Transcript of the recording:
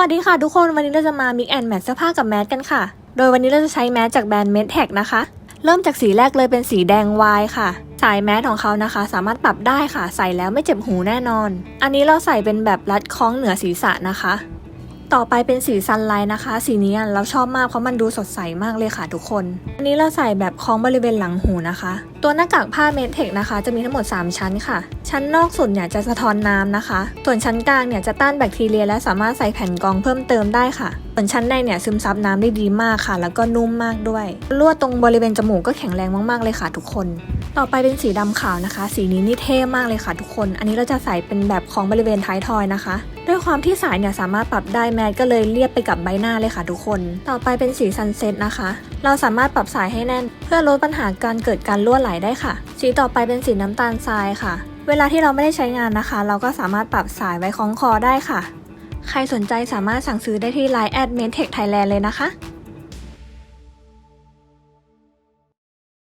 วัสดีค่ะทุกคนวันนี้เราจะมา mix and match เสื้อผ้ากับแมสกันค่ะ โดยวันนี้เราจะใช้แมสจากแบรนด์ m e d t e c h นะคะ เริ่มจากสีแรกเลยเป็นสีแดงวายค่ะ สายแมสของเขานะคะ สามารถปรับได้ค่ะ ใส่แล้วไม่เจ็บหูแน่นอน อันนี้เราใส่เป็นแบบรัดคล้องเหนือศีรษะนะคะ ต่อไปเป็นสีซันไลท์นะคะ สีนี้เราชอบมากเพราะมันดูสดใสมากเลยค่ะทุกคน อันนี้เราใส่แบบคล้องบริเวณหลังหูนะคะ ตัวหน้ากากผ้าเมทเทคนะคะ จะมีทั้งหมด 3 ชั้นค่ะ ชั้นนอกสุดเนี่ยจะสะท้อนน้ำนะคะ ส่วนชั้นกลางเนี่ยจะต้านแบคทีเรีย และสามารถใส่แผ่นกรองเพิ่มเติมได้ค่ะ ส่วนชั้นในเนี่ยซึมซับน้ำได้ดีมากค่ะ แล้วก็นุ่มมากด้วย ลวดตรงบริเวณจมูกก็แข็งแรงมากๆเลยค่ะ ทุกคน ต่อไปเป็นสีดำขาวนะคะ สีนี้นี่เท่มากเลยค่ะ ทุกคน อันนี้เราจะใส่เป็นแบบของบริเวณท้ายทอยนะคะด้วยความที่สายเนี่ยสามารถปรับได้แมสก็เลยเรียบไปกับใบหน้าเลยค่ะทุกคน ต่อไปเป็นสีซันเซ็ตนะคะเราสามารถปรับสายให้แน่น เพื่อลดปัญหาการเกิดการรั่วไหลได้ค่ะ สีต่อไปเป็นสีน้ำตาลทรายค่ะ เวลาที่เราไม่ได้ใช้งานนะคะ เราก็สามารถปรับสายไว้คล้องคอได้ค่ะ ใครสนใจสามารถสั่งซื้อได้ที่ Line แอดเมนเทคไทยแลนด์เลยนะคะ